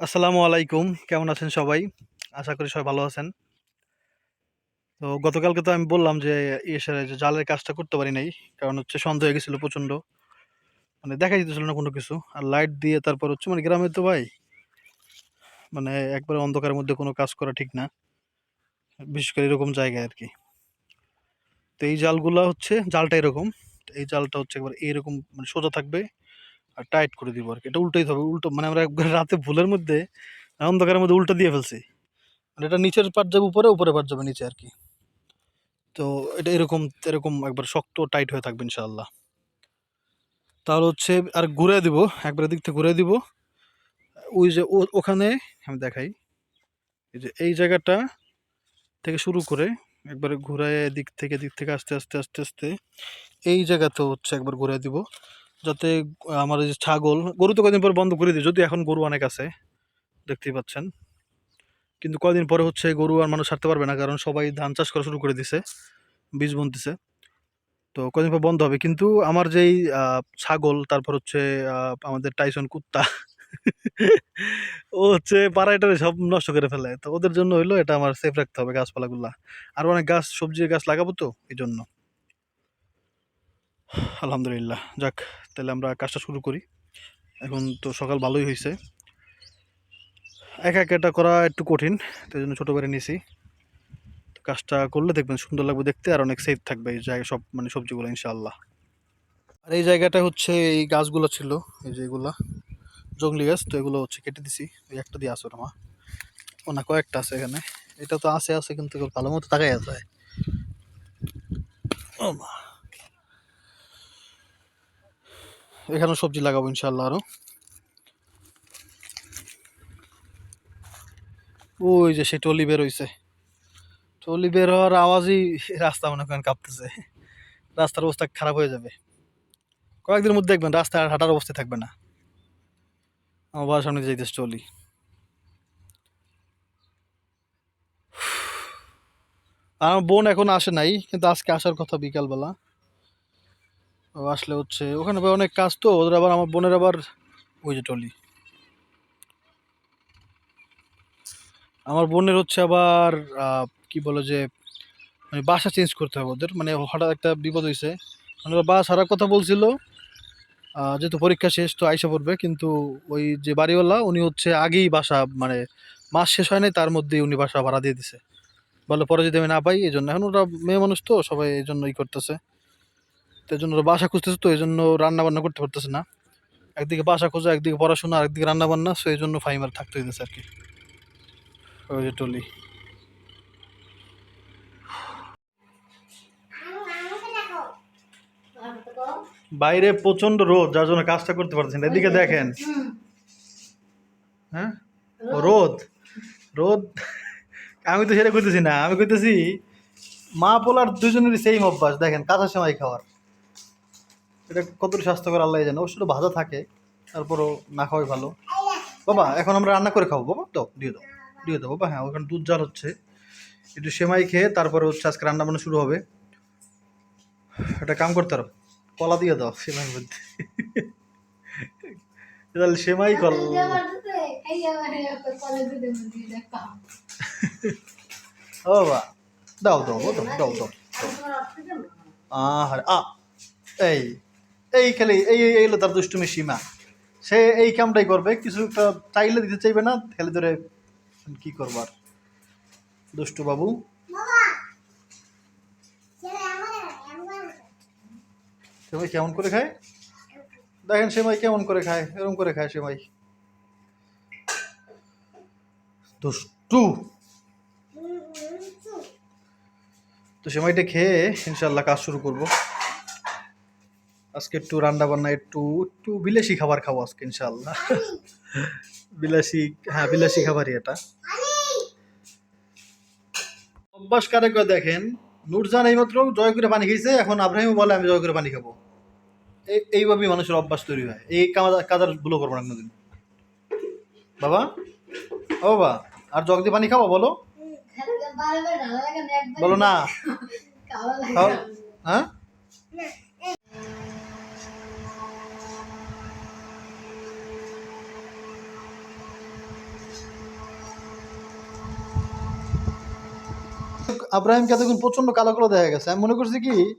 আসসালামু আলাইকুম। কেমন আছেন সবাই? আশা করি সবাই ভালো আছেন। তো গতকালকে তো আমি বললাম যে এসে যে জালের কাজটা করতে পারি নাই, কারণ হচ্ছে সন্দেহ হয়ে গেছিল প্রচণ্ড। মানে দেখা যেতেছিল না কোনো কিছু। আর লাইট দিয়ে তারপর হচ্ছে মানে গ্রামে তো ভাই মানে একবারে অন্ধকারের মধ্যে কোনো কাজ করা ঠিক না। বিশেষ করে এরকম জায়গায় আর কি। তো এই জালগুলো হচ্ছে, জালটা এরকম। এই জালটা হচ্ছে একবার এইরকম মানে সোজা থাকবে। আর টাইট করে দিব আর কি এটা উল্টাই হবে উল্টো মানে আমরা রাতে ভুলের মধ্যে অন্ধকারের মধ্যে উল্টো দিয়ে ফেলছি। মানে এটা নিচের পাট যাবে উপরে উপরে পাট যাবে নিচে আর কি তো এটা এরকম এরকম একবার শক্ত টাইট হয়ে থাকবে ইনশাআল্লাহ। তাহলে হচ্ছে আর ঘুরে দিব, একবার দিক থেকে ঘুরে দিব। ওই যে ওখানে আমি দেখাই। এই যে এই জায়গাটা থেকে শুরু করে একবারে ঘুরায় দিক থেকে দিক থেকে আস্তে আস্তে আস্তে আস্তে, এই জায়গাতেও হচ্ছে একবার ঘুরে দিব। যাতে আমার যে ছাগল, গরু তো কদিন পর বন্ধ করে দিই যদি এখন গরু অনেক আছে, দেখতেই পাচ্ছেন। কিন্তু কয়দিন পরে হচ্ছে গরু আর মানুষ ছাড়তে পারবে না, কারণ সবাই ধান চাষ করা শুরু করে দিছে, বীজ বুনতেছে। তো কদিন পর বন্ধ হবে, কিন্তু আমার যেই ছাগল, তারপর হচ্ছে আমাদের টাইসন কুত্তা, ও হচ্ছে পাড়াইটারে সব নষ্ট করে ফেলে। তো ওদের জন্য হইল এটা আমার সেফ রাখতে হবে গাছপালাগুলা। আর অনেক গাছ, সবজির গাছ লাগাবো তো, এই জন্য। আলহামদুলিল্লাহ। যাক, তাহলে আমরা কাজটা শুরু করি। এখন তো সকাল ভালোই হয়েছে একা এটা করা একটু কঠিন, তাই জন্য ছোটো করে নিয়েছি কাজটা করলে দেখবেন সুন্দর লাগবে দেখতে, আর অনেক সেফ থাকবে এই জায়গায় সব মানে সবজিগুলো, ইনশাআল্লাহ। আর এই জায়গাটা হচ্ছে এই গাছগুলো ছিল, এই যে এগুলা জঙ্গলি গাছ, তো এগুলো হচ্ছে কেটে দিছি। ওই একটা দিয়ে আসো মা। ও না, কয়েকটা আছে এখানে। এটা তো আছে আছে, কিন্তু ভালো মতো তাকাই আছে ও মা। এখানেও সবজি লাগাবো ইনশাল্লাহ আরও। ওই যে সে টলি বের হইছে। টলি বের হওয়ার আওয়াজই রাস্তা মনে করেন কাঁপতেছে। রাস্তার অবস্থা খারাপ হয়ে যাবে। কয়েকদিনের মধ্যে দেখবেন রাস্তায় হাঁটার অবস্থায় থাকবে না। আমার বাবার সামনে যাইতেছে টলি আর আমার বোন এখন আসে নাই, কিন্তু আজকে আসার কথা বিকালবেলা। আসলে হচ্ছে, ওখানে ভাই অনেক কাজ তো, ওদের আবার আমার বোনের আবার ওই যে টলি। আমার বোনের হচ্ছে আবার কি বলে যে মানে বাসা চেঞ্জ করতে হবে ওদের মানে হঠাৎ একটা বিপদ হয়েছে মানে ওরা বাসা ছাড়ার কথা বলছিল যেহেতু পরীক্ষা শেষ তো আইসা পড়বে, কিন্তু ওই যে বাড়িওয়ালা উনি হচ্ছে আগেই বাসা মানে মাস শেষ হয় নাই, তার মধ্যেই উনি বাসা ভাড়া দিয়ে দিছে। বলে পরে যদি আমি না পাই এই জন্য এখন ওরা মেয়ে মানুষ তো, সবাই এই জন্যই করতেছে। তো এই জন্য বাসা খুঁজতেছে তো এই জন্য রান্না বান্না করতে পারতেছে না। একদিকে বাসা খোঁজা, একদিকে পড়াশোনা একদিকে রান্না বান্না সো এই জন্য ফাইমার থাকতে হইতেছে আর কি ওই যে টলি। বাইরে প্রচণ্ড রোদ, যার জন্য কাজটা করতে পারতেছেন না। এদিকে দেখেন। হ্যাঁ? রোদ? রোদ? আমি তো সেটা করতেছি না, আমি করতেছি মা পোলার দুজনেরই সেম অভ্যাস। দেখেন কাঁচা সময় খাওয়ার। এটা কতটা স্বাস্থ্যকর আল্লাহ জানে। অবশ্য ভাজা থাকে, তারপরও না খাওয়াই ভালো। বাবা, এখন আমরা রান্না করে খাব। বাবা, দাও, দিয়ে দাও দিয়ে দাও। বাবা হ্যাঁ ওখানে দুধ জাল হচ্ছে। একটু সেমাই খেয়ে তারপরে হচ্ছে আজকে রান্না বান্না শুরু হবে। একটা কাম করতে পারো কলা দিয়ে দাও, সেমাইয়ের মধ্যে। তাহলে সেমাই কল ও বাবা, দাও দাও দাও দাও দাও আ এই। এই খালি, এই এই এইলো তার দুষ্টুমি সীমা। সে এই কামটাই করবে, কিছু চাইলে দিতে চাইবে না, খেলে ধরে কি করবার দুষ্টু বাবু। সেমাই কেমন করে খায়? দেখেন সেমাই কেমন করে খায় এরকম করে খায় সেমাই। দুষ্টু। তো সেমাইটা খেয়ে ইনশাল্লাহ কাজ শুরু করব। আজকে একটু রান্না বান্না একটু একটু বিলাসী খাবার খাব আজকে ইনশাল্লাহ বিলাসী হ্যাঁ বিলাসী খাবারই এটা। অভ্যাস কারে করে দেখেন নুরজান এইমাত্র জয় করে পানি খেয়েছে এখন আব্রাহিম বলে আমি জয় করে পানি খাব। এই এইভাবেই মানুষের অভ্যাস তৈরি হয়। এই কাদা কাদার ভুলো করব না কোনোদিন। বাবা? ও বাবা আর জগ দিয়ে পানি খাব বলো? বলো না। হ্যাঁ? আব্রাহিমকে এতক্ষণ প্রচণ্ড কালো কালো দেখা গেছে। আমি মনে করছি কি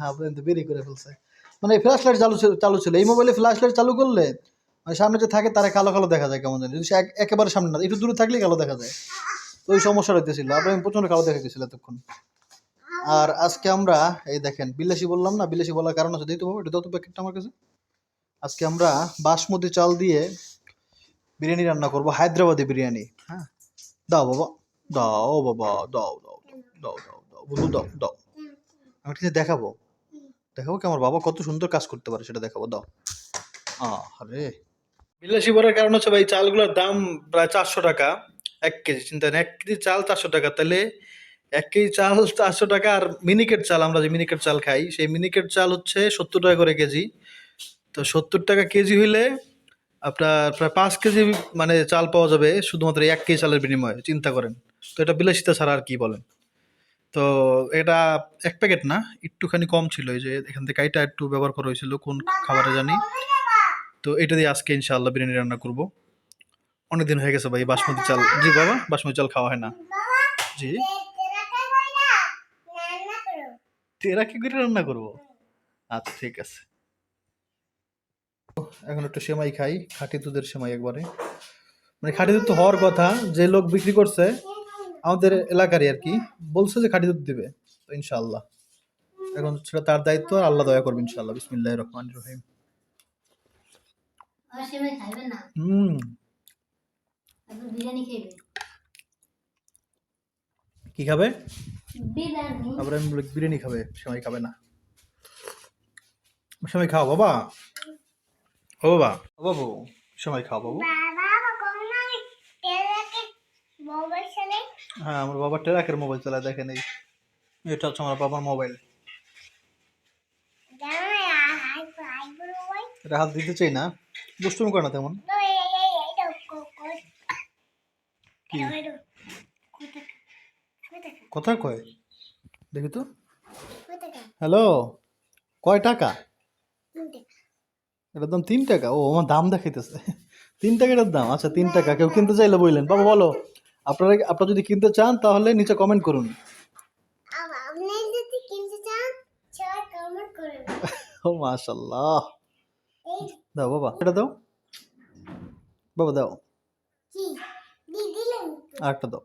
আব্রাহিম তো বেরি করে ফেলছে। মানে ফ্ল্যাশ লাইট চালু ছিল চালু ছিল। এই মোবাইলে ফ্ল্যাশ লাইট চালু করলে মানে সামনে যে থাকে তারা কালো কালো দেখা যায় কেমন জানি। যদি সে এক- একেবারে সামনে না, একটু দূরে থাকলেই কালো দেখা যায়। তো ওই সমস্যা হইতেছিল। আব্রাহিম প্রচণ্ড কালো দেখা গেছিল এতক্ষণ। আর আজকে আমরা, এই দেখেন, বিলাসী বললাম না, বিলাসী বলার কারণ আছে দিতে পাবো। এটা দাও তো প্যাকেটটা আমার কাছে। আজকে আমরা বাসমতি চাল দিয়ে বিরিয়ানি রান্না করব, হায়দ্রাবাদি বিরিয়ানি। হ্যাঁ? দাও বাবা। দাও বাবা দাও দাও দাও দাও দাও বলু দাও দাও আমি কিছু দেখাবো দেখাবো কি আমার বাবা কত সুন্দর কাজ করতে পারে সেটা দেখাবো দাও আরে বিলাসী বলার কারণ হচ্ছে ভাই চালগুলোর দাম প্রায় চারশো টাকা এক কেজি চিন্তা করেন, এক কেজি চাল চারশো টাকা তাহলে এক কেজি চাল চারশো টাকা আর মিনিকেট চাল আমরা যে মিনিকেট চাল খাই সেই মিনিকেট চাল হচ্ছে সত্তর টাকা করে কেজি তো সত্তর টাকা কেজি হইলে আপনার প্রায় পাঁচ কেজি মানে চাল পাওয়া যাবে শুধুমাত্র এক কেজি চালের বিনিময়ে চিন্তা করেন তো এটা বিলাসিতা ছাড়া আর কি বলেন? তো এটা এক প্যাকেট না? একটুখানি কম ছিল এই যে এখান থেকে এটা একটু ব্যবহার করা হয়েছিল, কোন খাবারে জানি। তো এটা দিয়ে আজকে ইনশাআল্লাহ বিরিয়ানি রান্না করব। অনেকদিন হয়ে গেছে ভাই, বাসমতি চাল। জি বাবা, বাসমতি চাল খাওয়া হয় না। জি। তেরা কি করে রান্না করব? আচ্ছা ঠিক আছে। এখন একটু সেমাই খাই, খাঁটি দুধের সেমাই একবারে। মানে খাঁটি দুধ তো হওয়ার কথা, যে লোক বিক্রি করছে আমাদের এলাকারই আর কি বলছে যে খাঁটি দুধ দিবে তো ইনশাআল্লাহ। এখন সেটা তার দায়িত্ব আর আল্লাহ দয়া করবে ইনশাআল্লাহ। বিসমিল্লাহ রহমান রহিম। হুম। কি খাবে? বিরিয়ানি। আবার আমি বলি বিরিয়ানি খাবে সেমাই খাবে না। সেমাই খাও বাবা। ও বাবা। ও বাবু সেমাই খাও বাবু। হ্যাঁ আমার বাবার ট্রাকের মোবাইল চালায়, দেখেন এই। এটা হচ্ছে আমার বাবার মোবাইল এটা হাত দিতে চাই না। দুষ্টুমি করে না তেমন। কথা কয়? দেখি তো। হ্যালো? কয় টাকা? এটার দাম তিন টাকা? ও, আমার দাম দেখাইতেছে। তিন টাকা এটার দাম? আচ্ছা তিন টাকা। কেউ কিনতে চাইলে বললেন বাবা, বলো। আপনারা আপনারা যদি কিনতে চান তাহলে নিচে কমেন্ট করুন। ও মাশাল্লাহ দাও বাবা এটা দাও। বাবা দাও। আরেকটা দাও।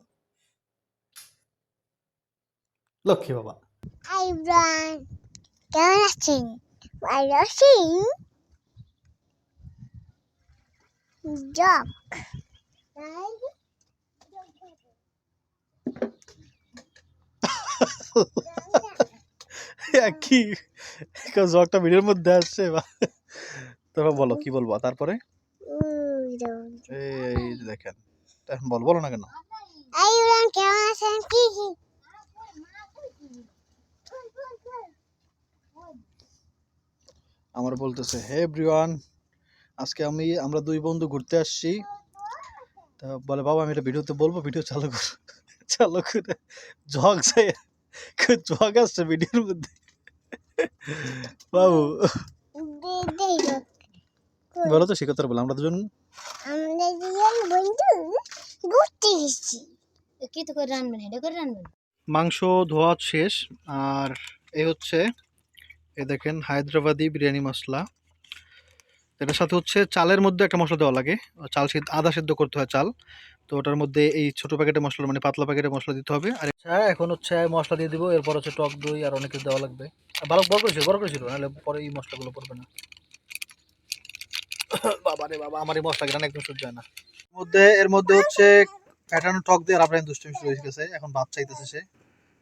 লক্ষ্মী বাবা। Ivan, কেমন আছেন? ভালো আছেন? জক কি? জগটা ভিডিওর মধ্যে আসছে বা। তারপর বলো কি বলব? তারপরে? এই দেখেন এখন বল বলো না কেন? কেমন আছেন? কি কি? আমার বলতেছে হে এভরিওয়ান আজকে আমি আমরা দুই বন্ধু ঘুরতে আসছি। তা বলে বাবা আমি এটা ভিডিওতে বলব ভিডিও চালু কর চালু করে জগ যাই জগ আসছে ভিডিওর মধ্যে। বাবু। দে দে বলো তো সে কথা বলো আমরা দুজন আমরা দুজন বন্ধু ঘুরতে গেছি কি তো করে রানবেন এটা করে রানবেন মাংস ধোয়া শেষ আর এই হচ্ছে এ দেখেন হায়দ্রাবাদি বিরিয়ানি মশলা। এটার সাথে হচ্ছে চালের মধ্যে একটা মশলা দেওয়া লাগে। চাল সিদ্ধ, আদা সিদ্ধ করতে হয় চাল। তো ওটার মধ্যে এই ছোট প্যাকেটের মশলা মানে পাতলা প্যাকেটের মশলা দিতে হবে। আর আচ্ছা এখন হচ্ছে মশলা দিয়ে দিব, এরপর হচ্ছে টক দই আর অনেক কিছু দেওয়া লাগবে। ভালো বড় করেছিল বড় করেছিল নাহলে পরে এই মশলাগুলো পড়বে না। বাবা রে বাবা, আমার এই মশলা গ্রান একদম সহ্য হয় না। মধ্যে, এর মধ্যে হচ্ছে প্যাটার্ন টক দিয়ে আর আপনার দুষ্টমি শুরু হয়ে গেছে। এখন ভাত চাইতেছে সে।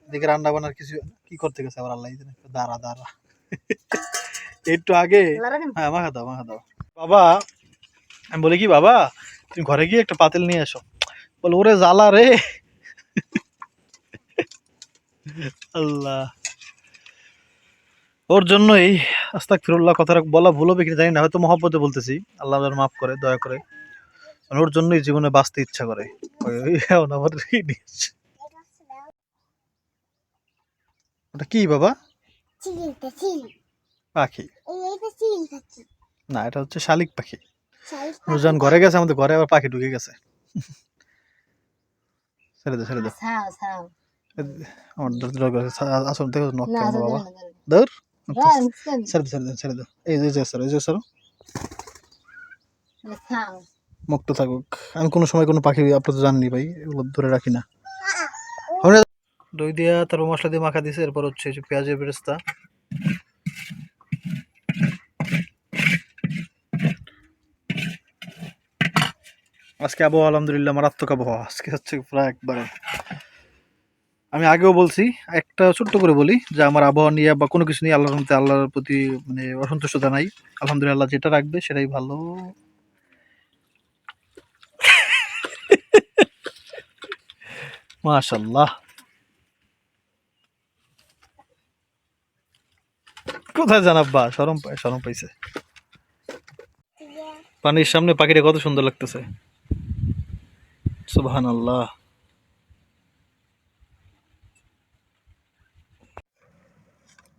এদিকে রান্না বান্নার কিছু কি করতে গেছে আবার আল্লাহ। দাঁড়া দাঁড়া। একটু আগে হ্যাঁ মাখা দাও মাখা দাও। বাবা আমি বলি কি বাবা তুমি ঘরে গিয়ে একটা পাতিল নিয়ে আসো বল ওরে জ্বালা রে। আল্লাহ। ওর জন্যই আস্তাক ফিরুল্লাহ কথাটা বলা ভুল হবে কি জানি না হয়তো মহব্বতে বলতেছি। আল্লাহ যেন মাফ করে দয়া করে। ওর জন্যই জীবনে বাঁচতে ইচ্ছা করে। ওটা কি বাবা? চিলিটা চিল পাখি। এইটা চিল খাচ্ছি না এটা হচ্ছে শালিক পাখি। নুরজান ঘরে গেছে আমাদের ঘরে আবার পাখি ঢুকে গেছে। ছেড়ে দে ছেড়ে দে। ছাও ছাও আমার করে আসলে দেখো নক কেমন বাবা। সেম। ছেড়ে দে। ছেড়ে দে ছেড়ে দে এই যে যে স্যার এই যে স্যার মুক্ত থাকুক। আমি কোনো সময় কোনো পাখি আপনার তো জাননি ভাই এগুলো ধরে রাখি না? দই দিয়া তারপর মশলা দিয়ে মাখা দিয়েছে এরপর হচ্ছে পেঁয়াজের বেরেস্তা। আজকে আবহাওয়া আলহামদুলিল্লাহ মারাত্মক আবহাওয়া, আজকে হচ্ছে প্রায় একবারে। আমি আগেও বলছি, একটা ছোট্ট করে বলি যে আমার আবহাওয়া নিয়ে বা কোনো কিছু নিয়ে আল্লাহর মধ্যে আল্লাহর প্রতি মানে অসন্তুষ্টতা নাই আলহামদুলিল্লাহ যেটা রাখবে সেটাই ভালো। মাশাল্লাহ কোথায় জানাব্বা সরম পায় সরম পাইছে। পানির সামনে পাখিটা কত সুন্দর লাগতেছে। সুবহান আল্লাহ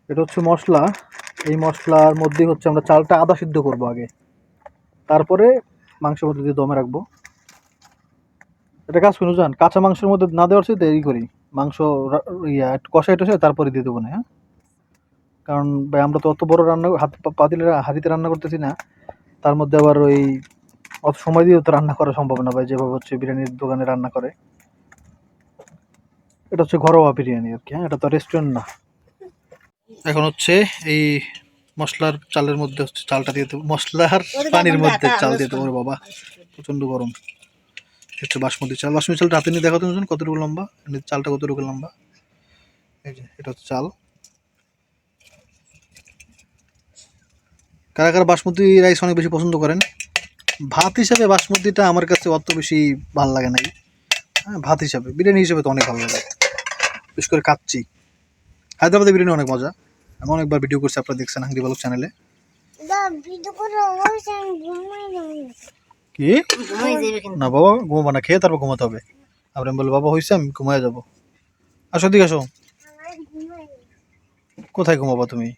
এটা হচ্ছে মশলা। এই মশলার মধ্যে হচ্ছে আমরা চালটা আদা সিদ্ধ করব আগে। তারপরে মাংসের মধ্যে দিয়ে দমে রাখব। এটা কাজ করুন, জান। কাঁচা মাংসের মধ্যে না দেওয়ার সাথে দেরি করি। মাংস ইয়া কষাই টষাই তারপরে দিয়ে দেবো না হ্যাঁ? কারণ ভাই আমরা তো অত বড় রান্না হাত পাতিলে হাঁড়িতে রান্না করতেছি না। তার মধ্যে আবার ওই অত সময় দিয়ে তো রান্না করা সম্ভব না ভাই যেভাবে হচ্ছে বিরিয়ানির দোকানে রান্না করে। এটা হচ্ছে ঘরোয়া বিরিয়ানি আর কি হ্যাঁ এটা তো রেস্টুরেন্ট না। এখন হচ্ছে এই মশলার চালের মধ্যে হচ্ছে চালটা দিয়ে দেবো মশলার পানির মধ্যে চাল দিয়ে দেবো বাবা প্রচণ্ড গরম। হচ্ছে বাসমতি চাল। বাসমতি চালটা হাতে নিয়ে দেখাতে শুনুন কতটুকু লম্বা? চালটা কতটুকু লম্বা? এই যে এটা হচ্ছে চাল। কারা কারা বাসমতি রাইস অনেক বেশি পছন্দ করেন। ভাত হিসাবে বাসমতিটা আমার কাছে অত বেশি ভালো লাগে নাই। হ্যাঁ ভাত হিসাবে। বিরিয়ানি হিসাবে তো অনেক ভালো লাগে। বিশেষ করে কাচ্চি। হায়দ্রাবাদের বিরিয়ানি অনেক মজা। আমি অনেকবার ভিডিও করছি আপনারা দেখছেন হাঙ্গি বালক চ্যানেলে কি। না বাবা ঘুমাবো না খেয়ে তারপর ঘুমাতে হবে। আবার আমি বলব বাবা হয়েছে আমি ঘুমায় যাব। আসো দিকে আসো। কোথায় ঘুমাবো তুমি?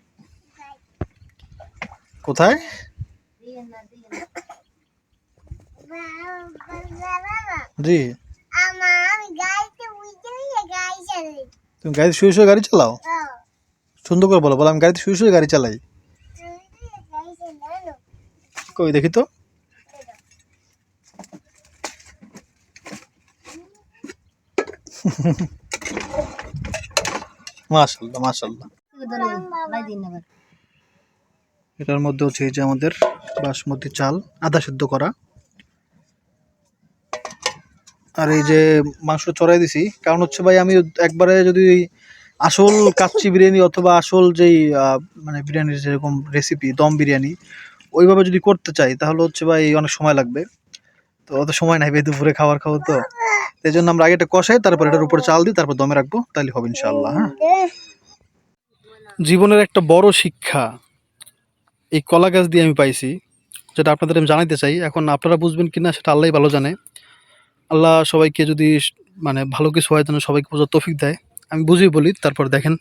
কোথায়? জি। তুমি গাড়িতে শুয়ে শুয়ে গাড়ি চালাও? সুন্দর করে বলো বলো, আমি গাড়িতে শুয়ে শুয়ে গাড়ি চালাই। কই, দেখি তো। মাশাল্লাহ মাশাল্লাহ তুই ধরে লাই দিন আবার। এটার মধ্যে হচ্ছে এই যে আমাদের বাসমতি চাল আদা সিদ্ধ করা। আর এই যে মাংস চড়াই দিছি কারণ হচ্ছে ভাই আমি একবারে যদি আসল কাচ্চি বিরিয়ানি অথবা আসল যেই মানে বিরিয়ানির যেরকম রেসিপি দম বিরিয়ানি ওইভাবে যদি করতে চাই তাহলে হচ্ছে ভাই অনেক সময় লাগবে। তো অত সময় নাই ভাই দুপুরে খাবার খাব তো। এই জন্য আমরা আগে এটা কষাই তারপর এটার উপরে চাল দিই তারপর দমে রাখব তাহলে হবে ইনশাল্লাহ হ্যাঁ। জীবনের একটা বড় শিক্ষা। এই কলা গাছ দিয়ে আমি পাইছি, যেটা আপনাদের আমি জানাইতে চাই। এখন আপনারা বুঝবেন কি না সেটা আল্লাহ ভালো জানে। আল্লাহ সবাইকে যদি মানে ভালো কিছু হয় যেন সবাইকে বোঝার তৌফিক দেয়। আমি বুঝিয়ে বলি, তারপর দেখেন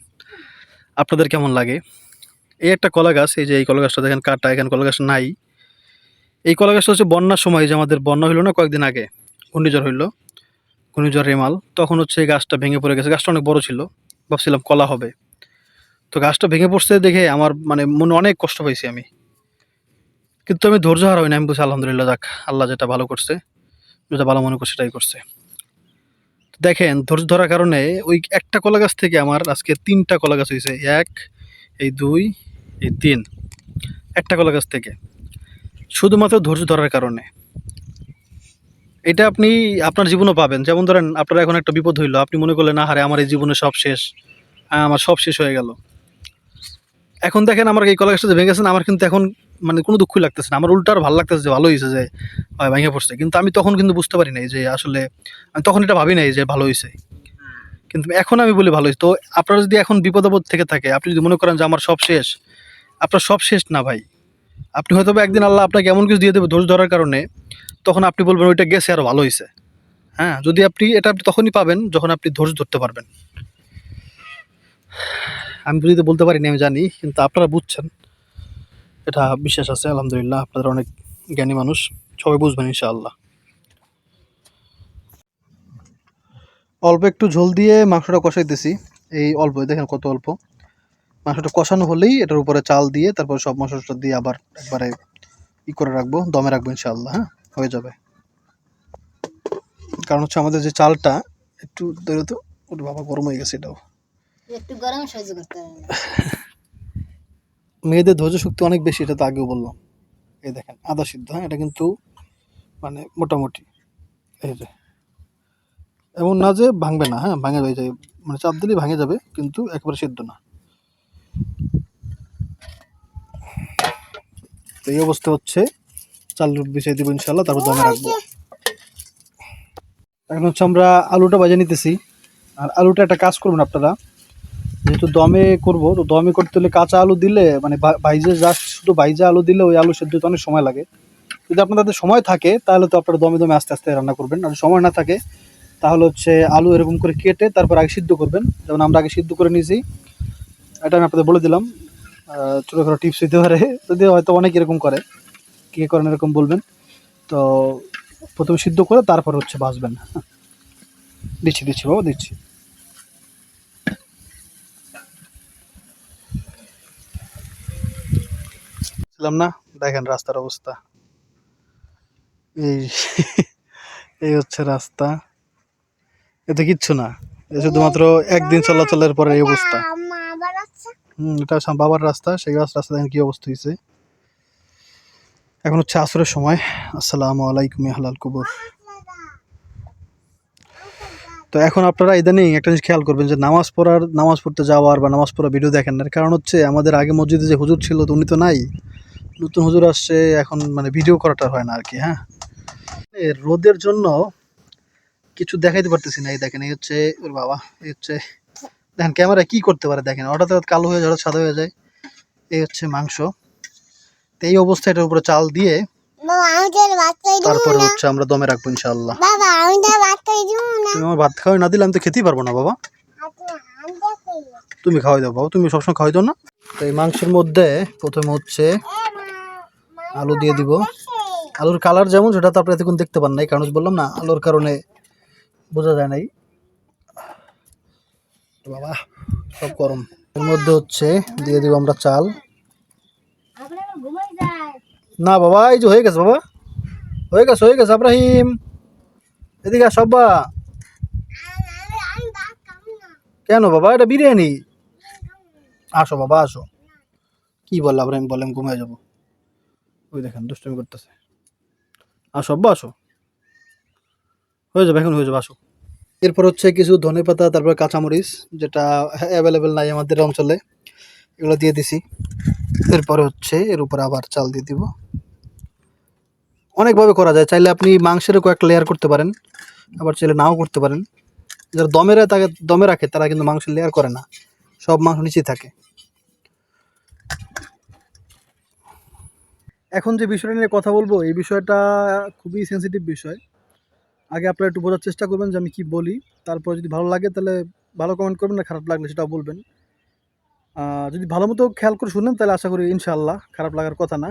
আপনাদের কেমন লাগে। এই একটা কলা গাছ, এই যে এই কলা গাছটা দেখেন কাটা, এখানে কলা গাছ নাই। এই কলা গাছটা হচ্ছে বন্যার সময় যে আমাদের বন্যা হইল না কয়েকদিন আগে, ঘূর্ণিঝড় হইল ঘূর্ণিঝড় রেমাল তখন হচ্ছে এই গাছটা ভেঙে পড়ে গেছে। গাছটা অনেক বড় ছিল, ভাবছিলাম কলা হবে। তো গাছটা ভেঙে পড়ছে দেখে আমার মানে মনে অনেক কষ্ট পাইছি আমি। কিন্তু আমি ধৈর্য হারাই না আমি বলছি আলহামদুলিল্লাহ যাক, আল্লাহ যেটা ভালো করছে, যেটা ভালো মনে করছে সেটাই করছে। দেখেন, ধৈর্য ধরার কারণে ওই একটা কলা গাছ থেকে আমার আজকে তিনটা কলা গাছ হয়েছে এক, এই দুই, এই তিন, একটা কলা গাছ থেকে। শুধুমাত্র ধৈর্য ধরার কারণে। এটা আপনি আপনার জীবনও পাবেন। যেমন ধরেন, আপনার এখন একটা বিপদ হইল, আপনি মনে করলেন না হারে আমার এই জীবনে সব শেষ আমার সব শেষ হয়ে গেল। এখন দেখেন আমার এই কলা গাছটা যে ভেঙে গেছে আমার কিন্তু এখন মানে কোনো দুঃখই লাগতেছে না। আমার উল্টো আর ভালো লাগতেছে যে ভালো হয়েছে যে ভেঙে পড়ছে। কিন্তু আমি তখন কিন্তু বুঝতে পারি নাই যে আসলে, আমি তখন এটা ভাবি নাই যে ভালো হয়েছে কিন্তু এখন আমি বলি ভালো হয়েছে তো আপনারা যদি এখন বিপদ আপদ থেকে থাকে, আপনি যদি মনে করেন যে আমার সব শেষ, আপনার সব শেষ না ভাই। আপনি হয়তো একদিন আল্লাহ আপনাকে এমন কিছু দিয়ে দেবে ধৈর্য ধরার কারণে, তখন আপনি বলবেন ওইটা গেছে আরও ভালো হয়েছে হ্যাঁ যদি আপনি, এটা আপনি তখনই পাবেন যখন আপনি ধৈর্য ধরতে পারবেন। আমি বুঝিতে বলতে পারিনি, আমি জানি, কিন্তু আপনারা বুঝছেন। এটা বিশ্বাস আছে, আলহামদুলিল্লাহ আপনাদের অনেক জ্ঞানী মানুষ, সবাই বুঝবেন ইনশাআল্লাহ। অল্প একটু ঝোল দিয়ে মাংসটা কষাইতেছি। এই অল্প দেখেন কত অল্প। মাংসটা কষানো হলেই এটার উপরে চাল দিয়ে, তারপর সব মশলা দিয়ে আবার একবারে ই করে রাখব, দমে রাখব ইনশাআল্লাহ হ্যাঁ? হয়ে যাবে। কারণ হচ্ছে আমাদের যে চালটা, একটু ধরে তো, ওটা বাবা গরম হয়ে গেছে এটাও। একটু গরম সহ্য করতে মেয়েদের ধৈর্য শক্তি অনেক বেশি, এটা তো আগেও বললাম। এই দেখেন, আদা সিদ্ধ হ্যাঁ এটা কিন্তু মানে মোটামুটি, এই যে। এমন না যে ভাঙবে না হ্যাঁ ভাঙে হয়ে যাবে মানে চাপ দিলেই ভাঙে যাবে, কিন্তু একেবারে সিদ্ধ না। এই অবস্থা হচ্ছে। চাল বিছিয়ে দিব ইনশাল্লাহ তারপর দমে রাখব। এখন হচ্ছে আমরা আলুটা বাজে নিতেছি। আর আলুটা একটা কাজ করবেন আপনারা। যেহেতু দমে করব, তো দমে করতে হলে কাঁচা আলু দিলে মানে ভাইজে জাস্ট শুধু ভাইজা আলু দিলে ওই আলু সেদ্ধ অনেক সময় লাগে। যদি আপনাদের সময় থাকে, তাহলে তো আপনারা দমে দমে আস্তে আস্তে রান্না করবেন। আর সময় না থাকে, তাহলে হচ্ছে আলু এরকম করে কেটে তারপর আগে সিদ্ধ করবেন। যেমন আমরা আগে সিদ্ধ করে নিয়েছি, এটা আমি আপনাদের বলে দিলাম। ছোটোখাটো টিপস দিতে পারে, যদি হয়তো অনেক এরকম করে, কে করেন এরকম বলবেন। তো প্রথমে সিদ্ধ করে তারপর হচ্ছে ভাজবেন। হ্যাঁ। দিচ্ছি দিচ্ছি বাবা, দিচ্ছি। ছিলাম না, দেখেন রাস্তার অবস্থা। এই এই হচ্ছে রাস্তা। এতে কিচ্ছু না শুধুমাত্র একদিন চলাচলের পরে এই অবস্থা। এটা বাবার রাস্তা, সেই রাস্তা দেখেন কি অবস্থা হয়েছে এখন হচ্ছে আসরের সময়। আসসালামু আলাইকুম হালাল কুবর। তো এখন আপনারা ইদানিং একটা জিনিস খেয়াল করবেন যে নামাজ পড়ার, নামাজ পড়তে যাওয়ার বা নামাজ পড়ার ভিডিও দেখেন না। কারণ হচ্ছে আমাদের আগে মসজিদে যে হুজুর ছিল তো উনি তো নাই। নতুন হুজুর আসছে এখন মানে ভিডিও করাটা হয় না আর কি হ্যাঁ রোদের জন্য কিছু দেখাইতে পারতেছি না এই দেখেন এই হচ্ছে ওর বাবা এই হচ্ছে দেখেন ক্যামেরা কি করতে পারে দেখেন হঠাৎ হঠাৎ কালো হয়ে যায় হঠাৎ সাদা হয়ে যায় এই হচ্ছে মাংস। তো এই অবস্থায় এটার উপরে চাল দিয়ে তারপরে হচ্ছে আমরা দমে রাখব না। তুমি আমার ভাত খাওয়াই না দিলে আমি তো খেতেই পারব না বাবা। দেখি তুমি খাওয়াই দাও বাবা তুমি সবসময় খাওয়াই দাও না। তো এই মাংসের মধ্যে প্রথমে হচ্ছে আলু দিয়ে দিব। আলুর কালার যেমন, সেটা তো আপনি এতক্ষণ দেখতে পান নাই, কারণ বললাম না, আলুর কারণে বোঝা যায় নাই। বাবা, সব গরম। এর মধ্যে হচ্ছে দিয়ে দিব আমরা চাল। না বাবা, এই যে হয়ে গেছে বাবা। হয়ে গেছে হয়ে গেছে, আব্রাহিম। এদিকে না কেন বাবা, এটা বিরিয়ানি? আসো বাবা, আসো। কি বলল আব্রাহিম? বলেন ঘুমিয়ে যাব। ওই দেখেন, দুষ্টমি করতেছে। আসো আব্বা আসো। হয়ে যাবে, এখন হয়ে যাবে, আসো। এরপর হচ্ছে কিছু ধনে পাতা, তারপর কাঁচামরিচ, যেটা অ্যাভেলেবেল নাই আমাদের অঞ্চলে, এগুলো দিয়ে দিছি। এরপরে হচ্ছে এর উপর আবার চাল দিয়ে দিব। অনেকভাবে করা যায়, চাইলে আপনি মাংসেরও কয়েকটা লেয়ার করতে পারেন, আবার চাইলে নাও করতে পারেন। যারা দমে তাকে দমে রাখে, তারা কিন্তু মাংস লেয়ার করে না। সব মাংস নিচেই থাকে। এখন যে বিষয়টা নিয়ে কথা বলব, এই বিষয়টা খুবই সেন্সিটিভ বিষয়। আগে আপনারা একটু বোঝার চেষ্টা করবেন যে আমি কি বলি। তারপর যদি ভালো লাগে তাহলে ভালো কমেন্ট করবেন না খারাপ লাগলে সেটাও বলবেন। যদি ভালো মতো খেয়াল করে শুনেন, তাহলে আশা করি ইনশাল্লাহ খারাপ লাগার কথা না।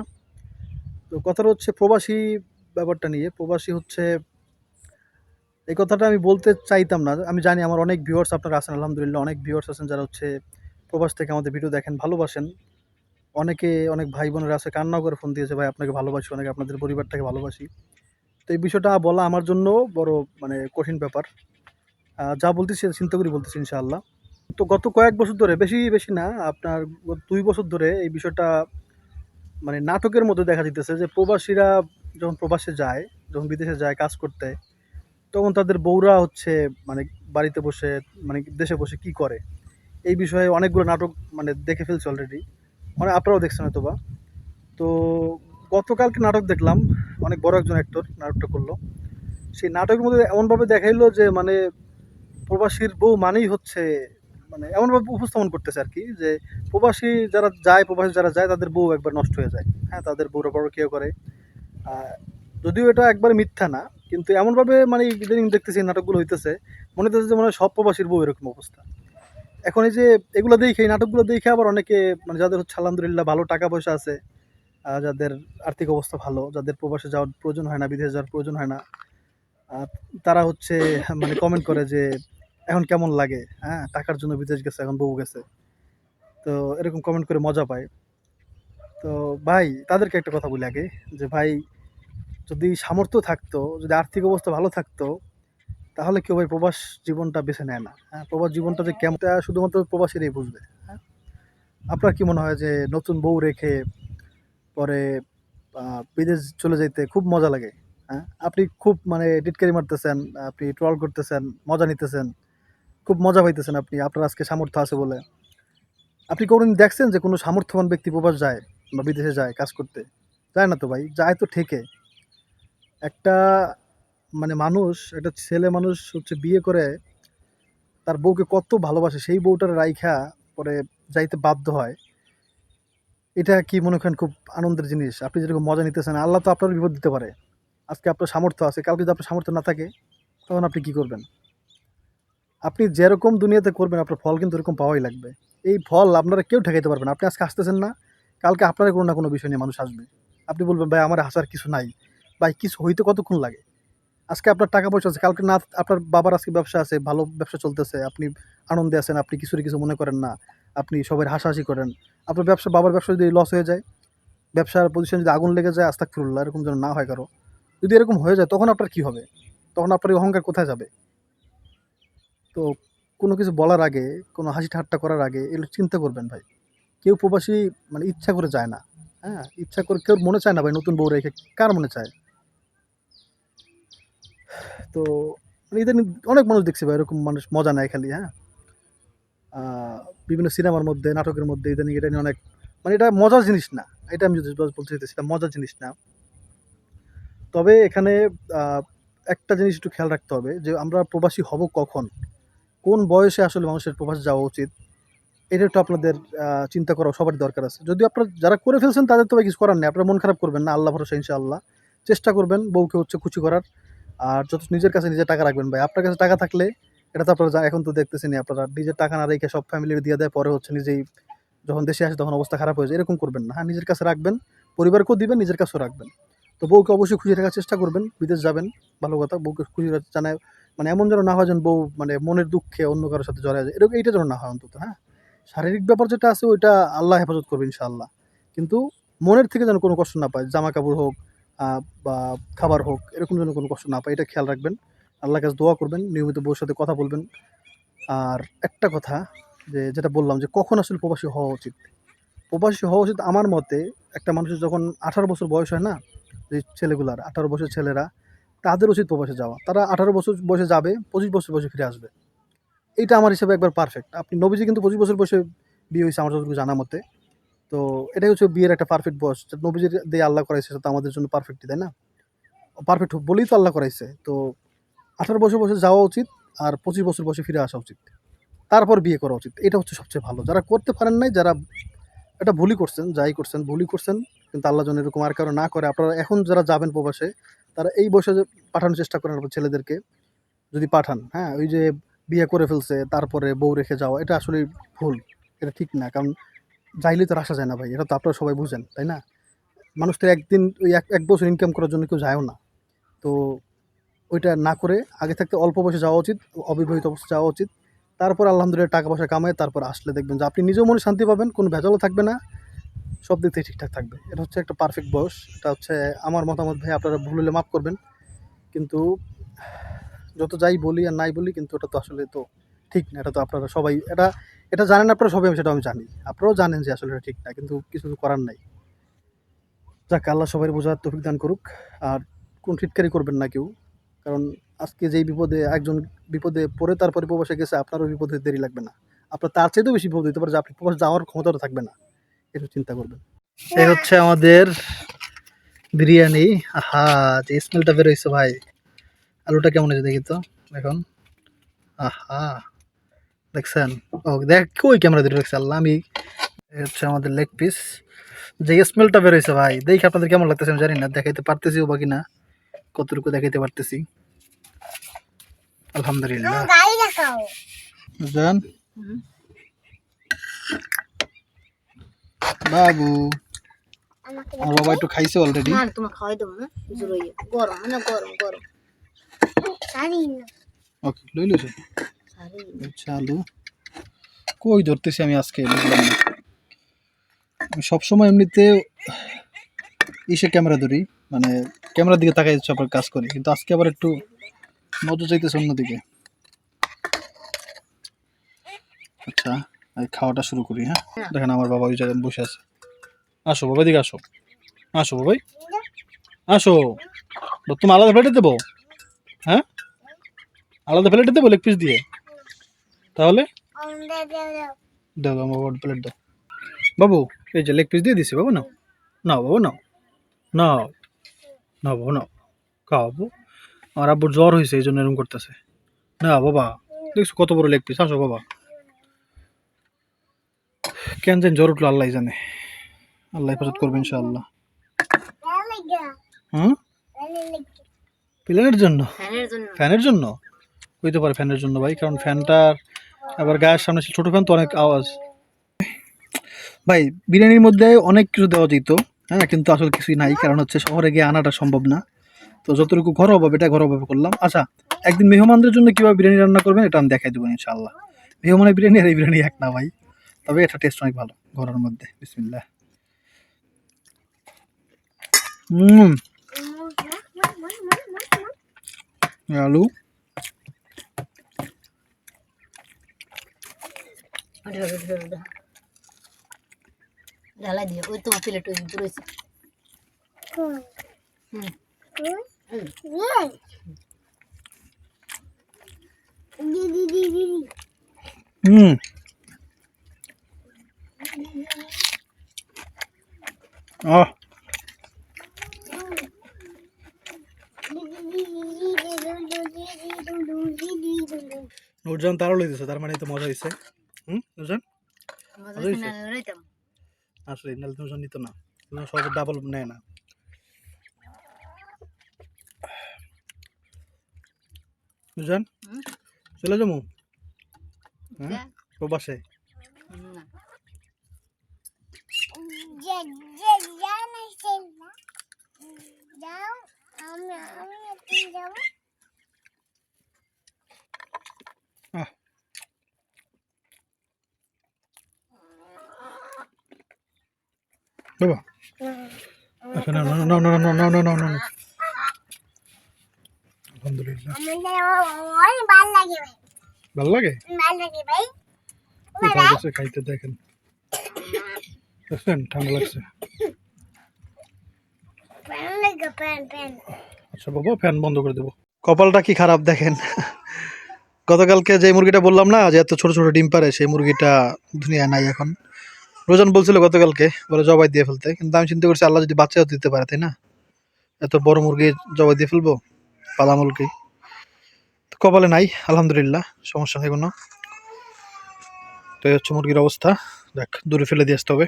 তো কথাটা হচ্ছে প্রবাসী ব্যাপারটা নিয়ে। প্রবাসী হচ্ছে, এই কথাটা আমি বলতে চাইতাম না। আমি জানি আমার অনেক ভিউয়ার্স আপনারা আছেন, আলহামদুলিল্লাহ অনেক ভিউয়ার্স আছেন যারা হচ্ছে প্রবাস থেকে আমাদের ভিডিও দেখেন, ভালোবাসেন। অনেকে, অনেক ভাই বোনেরা আছে, কান্নাও করে ফোন দিয়েছে, ভাই, আপনাকে ভালোবাসি, অনেকে আপনাদের পরিবারটাকে ভালোবাসি। তো এই বিষয়টা বলা আমার জন্য বড় মানে কঠিন ব্যাপার। যা বলতেছি, চিন্তা করি বলতেছি, ইনশাআল্লাহ। তো গত কয়েক বছর ধরে, বেশি বেশি না, আপনার দুই বছর ধরে এই বিষয়টা মানে নাটকের মধ্যে দেখা যেতেছে যে, প্রবাসীরা যখন প্রবাসে যায়, যখন বিদেশে যায় কাজ করতে, তখন তাদের বউরা হচ্ছে মানে বাড়িতে বসে মানে দেশে বসে কি করে? এই বিষয়ে অনেকগুলো নাটক মানে দেখে ফেলছে অলরেডি মানে আপনারাও দেখছেন হয়তো বা তো গতকালকে নাটক দেখলাম, অনেক বড় একজন অ্যাক্টর নাটকটা করল। সেই নাটকের মধ্যে এমনভাবে দেখাইলো যে মানে প্রবাসীর বউ মানেই হচ্ছে মানে এমনভাবে উপস্থাপন করতেছে আর কি, যে প্রবাসী যারা যায়, প্রবাসী যারা যায়, তাদের বউ একবার নষ্ট হয়ে যায়। হ্যাঁ তাদের বউরা বড় কেউ করে। যদিও এটা একবার মিথ্যা না, কিন্তু এমনভাবে মানে ইদানিং দেখতেছি নাটকগুলো হইতেছে, মনে হচ্ছে যে মনে হয় সব প্রবাসীর বউ এরকম অবস্থা। এখন এই যে এগুলো দেখে, এই নাটকগুলো দেখে আবার অনেকে মানে যাদের হচ্ছে আলহামদুলিল্লাহ ভালো টাকা পয়সা আছে যাদের আর্থিক অবস্থা ভালো, যাদের প্রবাসে যাওয়ার প্রয়োজন হয় না, বিদেশে যাওয়ার প্রয়োজন হয় না তারা হচ্ছে মানে কমেন্ট করে যে, এখন কেমন লাগে? হ্যাঁ টাকার জন্য বিদেশ গেছে, এখন বউ গেছে। তো এরকম কমেন্ট করে মজা পায়। তো ভাই, তাদেরকে একটা কথা বলি আগে, যে ভাই, যদি সামর্থ্য থাকতো, যদি আর্থিক অবস্থা ভালো থাকতো তাহলে কেউ ভাই প্রবাস জীবনটা বেছে নেয় না। হ্যাঁ প্রবাস জীবনটা যে কেমন শুধুমাত্র প্রবাসীরাই বুঝবে। হ্যাঁ? আপনার কি মনে হয় যে নতুন বউ রেখে পরে বিদেশ চলে যেতে খুব মজা লাগে? হ্যাঁ? আপনি খুব মানে ডিটকারি মারতেছেন, আপনি ট্রল করতেছেন, মজা নিতেছেন, খুব মজা পাইতেছেন আপনি, আপনার আজকে সামর্থ্য আছে বলে। আপনি কোনোদিন দেখছেন যে কোনো সামর্থ্যবান ব্যক্তি প্রবাস যায় বা বিদেশে যায় কাজ করতে? যায় না তো ভাই, যায় তো ঠেকে। একটা মানে মানুষ, একটা ছেলে মানুষ হচ্ছে বিয়ে করে, তার বউকে কত ভালোবাসে, সেই বউটার রাইখা পরে যাইতে বাধ্য হয়। এটা কি মনে করেন খুব আনন্দের জিনিস? আপনি যেরকম মজা নিতেছেন, আল্লাহ তো আপনার বিপদ দিতে পারে। আজকে আপনার সামর্থ্য আছে, কালকে যদি আপনার সামর্থ্য না থাকে, তখন আপনি কি করবেন? আপনি যেরকম দুনিয়াতে করবেন, আপনার ফল কিন্তু এরকম পাওয়াই লাগবে। এই ফল আপনারা কেউ ঠেকাইতে পারবেন আপনি আজকে আসতেছেন না, কালকে আপনার কোনো না কোনো বিষয় নিয়ে মানুষ আসবে। আপনি বলবেন, ভাই, আমার হাসার কিছু নাই। ভাই, কিছু হইতে কতক্ষণ লাগে? আজকে আপনার টাকা পয়সা আছে, কালকে না, আপনার বাবার আজকে ব্যবসা আছে, ভালো ব্যবসা চলতেছে, আপনি আনন্দে আছেন, আপনি কিছুরই কিছু মনে করেন না, আপনি সবাই হাসাহাসি করেন। আপনার ব্যবসা, বাবার ব্যবসা যদি লস হয়ে যায়, ব্যবসার পজিশন যদি আগুন লেগে যায় আস্তাক ফিরুল্লাহ এরকম যেন না হয় কারও, যদি এরকম হয়ে যায়, তখন আপনার কি হবে? তখন আপনার অহংকার কোথায় যাবে? তো কোনো কিছু বলার আগে, কোনো হাসি ঠাট্টা করার আগে, এগুলো চিন্তা করবেন ভাই। কেউ প্রবাসী মানে ইচ্ছা করে যায় না হ্যাঁ? ইচ্ছা করে, কেউ মনে চায় না ভাই, নতুন বউ রেখে, কার মনে চায়? তো মানে ইদানিং অনেক মানুষ দেখছি ভাই, এরকম মানুষ মজা নেয় খালি হ্যাঁ। বিভিন্ন সিনেমার মধ্যে, নাটকের মধ্যে ইদানিং এটা নিয়ে অনেক মানে এটা মজার জিনিস না। এটা আমি যদি বলতে চাইতেছি, এটা মজার জিনিস না। তবে এখানে একটা জিনিস একটু খেয়াল রাখতে হবে যে আমরা প্রবাসী হব কখন? কোন বয়সে আসলে মানুষের প্রবাস যাওয়া উচিত? এটা একটু আপনাদের চিন্তা করা সবারই দরকার আছে। যদি আপনারা যারা করে ফেলছেন, তাদের তো কিছু করার নেই। আপনারা মন খারাপ করবেন না, আল্লাহ ভরসা, ইনশাআল্লাহ। চেষ্টা করবেন বউকে হচ্ছে খুশি করার। আর যত নিজের কাছে নিজের টাকা রাখবেন ভাই। আপনার কাছে টাকা থাকলে, এটা তো আপনারা এখন তো দেখতেছেন আপনারা। নিজের টাকা না রেখে সব ফ্যামিলির দিয়ে দেয়, পরে হচ্ছে নিজেই যখন দেশে আসে তখন অবস্থা খারাপ হয়ে যায়। এরকম করবেন না। হ্যাঁ নিজের কাছে রাখবেন, পরিবারকেও দিবেন, নিজের কাছেও রাখবেন। তো বউকে অবশ্যই খুশি রাখার চেষ্টা করবেন, বিদেশ যাবেন, ভালো কথা, বউকে খুশি জানায় মানে এমন যেন না হয় যেন বউ মানে মনের দুঃখে অন্য কারোর সাথে জড়ায় যায়। এরকম এইটা যেন না হয় অন্তত হ্যাঁ? শারীরিক ব্যাপার যেটা আছে ওইটা আল্লাহ হেফাজত করবে ইনশাআল্লাহ। কিন্তু মনের থেকে যেন কোনো কষ্ট না পায়। জামা কাপড় হোক বা খাবার হোক, এরকম যেন কোনো কষ্ট না পায়, এটা খেয়াল রাখবেন। আল্লাহ কাছে দোয়া করবেন, নিয়মিত বউর সাথে কথা বলবেন। আর একটা কথা যে, যেটা বললাম যে, কখন আসলে প্রবাসী হওয়া উচিত? প্রবাসী হওয়া উচিত আমার মতে, একটা মানুষের যখন আঠারো বছর বয়স হয় না, যে ছেলেগুলার, আঠারো বছর ছেলেরা, তাদের উচিত প্রবাসে যাওয়া। তারা আঠারো বছর বয়সে যাবে, পঁচিশ বছর বয়সে ফিরে আসবে। এইটা আমার হিসাবে একবার পারফেক্ট আপনি নবীজি কিন্তু পঁচিশ বছর বয়সে বিয়ে হয়েছে, আমার যতটুকু জানা মতে। তো এটাই হচ্ছে বিয়ের একটা পারফেক্ট বয়স। নবীজির দিয়ে আল্লাহ করাইছে, সেটা তো আমাদের জন্য পারফেক্টই তাই না? পারফেক্ট বলেই তো আল্লাহ করাইছে। তো আঠারো বছর বয়সে যাওয়া উচিত আর পঁচিশ বছর বয়সে ফিরে আসা উচিত। তারপর বিয়ে করা উচিত। এটা হচ্ছে সবচেয়ে ভালো। যারা করতে পারেন নাই, যারা এটা ভুলই করছেন, যাই করছেন, ভুলই করছেন, কিন্তু আল্লাহ যেন এরকম আর কারও না করে। আপনারা এখন যারা যাবেন প্রবাসে, তারা এই বয়সে পাঠানোর চেষ্টা করেন আপনার ছেলেদেরকে, যদি পাঠান হ্যাঁ? ওই যে বিয়ে করে ফেলছে, তারপরে বউ রেখে যাওয়া, এটা আসলে ভুল। এটা ঠিক না। কারণ যাইলে তো আসা যায় না ভাই, এটা তো আপনারা সবাই বুঝেন, তাই না? মানুষ তো একদিন, ওই এক এক বছর ইনকাম করার জন্য কেউ যায়ও না। তো ওইটা না করে আগে থাকতে অল্প বয়সে যাওয়া উচিত, অবিবাহিত অবস্থায় যাওয়া উচিত। তারপর আলহামদুলিল্লাহ টাকা পয়সা কামায়, তারপর আসলে দেখবেন যে আপনি নিজেও মনে শান্তি পাবেন, কোনো ভেজালও থাকবে না, সব দিক থেকে ঠিকঠাক থাকবে। এটা হচ্ছে একটা পারফেক্ট বয়স, এটা হচ্ছে আমার মতামত ভাই, আপনারা ভুল হলে মাফ করবেন। কিন্তু যত যাই বলি আর নাই বলি, কিন্তু এটা তো আসলে তো ঠিক না, এটা তো আপনারা সবাই, এটা এটা জানেন আপনারা সবাই সেটা আমি জানি। আপনারাও জানেন যে আসলে ঠিক না, কিন্তু কিছু করার নাই। যাক, আল্লাহ সবাই বোঝার তফিক দান করুক, আর কোন টিটকারি করবেন না কেউ। কারণ আজকে যেই বিপদে একজন বিপদে পড়ে তারপরে প্রবাসে গেছে, আপনারও বিপদে দেরি লাগবে না। আপনার তার চাইতেও বেশি বিপদ দিতে পারে যে আপনি প্রবাস যাওয়ার ক্ষমতাটা থাকবে না। একটু চিন্তা করবেন। এই হচ্ছে আমাদের বিরিয়ানি। আহা, যে স্মেলটা বেরোইছে ভাই। আলুটা কেমন হয়েছে দেখি তো, এখন। আহা। দেখছেন? ও দেখ কই ক্যামেরা দিয়ে দেখছে? আল্লাহ আমি হচ্ছে আমাদের লেগ পিস যে স্মেলটা বেরোইছে ভাই দেখি আপনাদের কেমন লাগতেছে আমি জানি না দেখাইতে পারতেছিও বা কিনা কতটুকু দেখাইতে পারতেছি। আলহামদুলিল্লাহ। বাবু আমাকে আমার বাবা একটু খাইছে অলরেডি না তোমার খাওয়াই দেবো না জোর গরম গরম গরম। জানি না। ওকে লই লইছে আলু কই ধরতেছি আমি আজকে বুঝলাম না। আমি সবসময় এমনিতে ইসে ক্যামেরা ধরি মানে ক্যামেরার দিকে তাকাই সবার কাজ করি কিন্তু আজকে আবার একটু নজর চাইতেছে অন্যদিকে। আচ্ছা খাওয়াটা শুরু করি হ্যাঁ? দেখেন আমার বাবা ওই জায়গায় বসে আছে। আসো বাবা দিকে আসো। আসো বাবাই। আসো। তুমি আলাদা প্লেটে দেবো? হ্যাঁ? আলাদা প্লেটে দেবো লেগ পিস দিয়ে? তাহলে? দাও। দাও আমার প্লেট দাও। বাবু এই যে লেগ পিস দিয়ে দিছি বাবু নাও। নাও বাবু নাও। নাও নাও বাবু নাও। খাও বাবু আমার আব্বুর জ্বর হয়েছে এই জন্য এরকম করতেছে। না বাবা দেখছ কত বড় লেগ পিস আসো বাবা। কেন যেন জ্বর উঠল আল্লাহ জানে। আল্লাহ হেফাজত করবে ইনশাআল্লাহ। হুম? প্লেনের জন্য ফ্যানের জন্য ফ্যানের জন্য? হইতে পারে ফ্যানের জন্য ভাই কারণ ফ্যানটার আবার গায়ের সামনে ছোট ফ্যান তো অনেক আওয়াজ। ভাই বিরিয়ানির মধ্যে অনেক কিছু দেওয়া যেত হ্যাঁ কিন্তু আসলে কিছুই নাই কারণ হচ্ছে শহরে গিয়ে আনাটা সম্ভব না। তো যতটুকু ঘরোয়াভাবে এটা ঘরোয়াভাবে করলাম। আচ্ছা একদিন মেহমানদের জন্য কীভাবে বিরিয়ানি রান্না করবেন এটা আমি দেখাই দেবো ইনশাআল্লাহ। মেহমানের বিরিয়ানি আর এই বিরিয়ানি এক না ভাই তবে এটা টেস্ট অনেক ভালো ঘরের মধ্যে বিসমিল্লাহ। হুম আলু। ওটা ওটা ওটা ঢালাই দিও। ওই তোমার প্লেট ওই দূর হয়েছে হুম। হুম। আহ। নুরজান তারও লই দিছে তার মানে তো মজা হয়েছে হুম বুঝছেন আসলে নাহলে তুমি নিত না। সবাই না। বুঝছেন চলে যাব? হ্যাঁ? প্রবাসে? বাবা। আচ্ছা না না না না না না না না না। আলহামদুলিল্লাহ। আমাদের অনেক ভালো লাগে? ভাই ভালো লাগে ভালো লাগে ভাই। কোথায় গেছে? খাইতে দেখেন। দেখছেন? ঠান্ডা লাগছে। ভালো লাগে প্যান প্যান আচ্ছা বাবা ফ্যান বন্ধ করে দেবো। কপালটা কি খারাপ দেখেন? গতকালকে যে মুরগিটা বললাম না যে এত ছোট ছোট ডিম পারে সেই মুরগিটা দুনিয়ায় নাই এখন। রোজন বলছিল গতকালকে, বলে জবাই দিয়ে ফেলতে। কিন্তু আমি চিন্তা করছি আল্লাহ যদি বাচ্চাও দিতে পারে, তাই না? এত বড় মুরগি জবাই দিয়ে ফেলব? পালা মুরগি। কপালে নাই, আলহামদুলিল্লাহ, সমস্যা নেই কোনো। তো এই হচ্ছে মুরগির অবস্থা। দেখ, দূরে ফেলে দিয়ে আসতে হবে।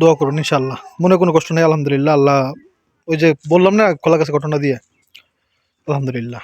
দোয়া করুন ইনশাল্লাহ মনে কোনো কষ্ট নেই, আলহামদুলিল্লাহ। আল্লাহ ওই যে বললাম না, খোলা কাছে ঘটনা দিয়ে। আলহামদুলিল্লাহ।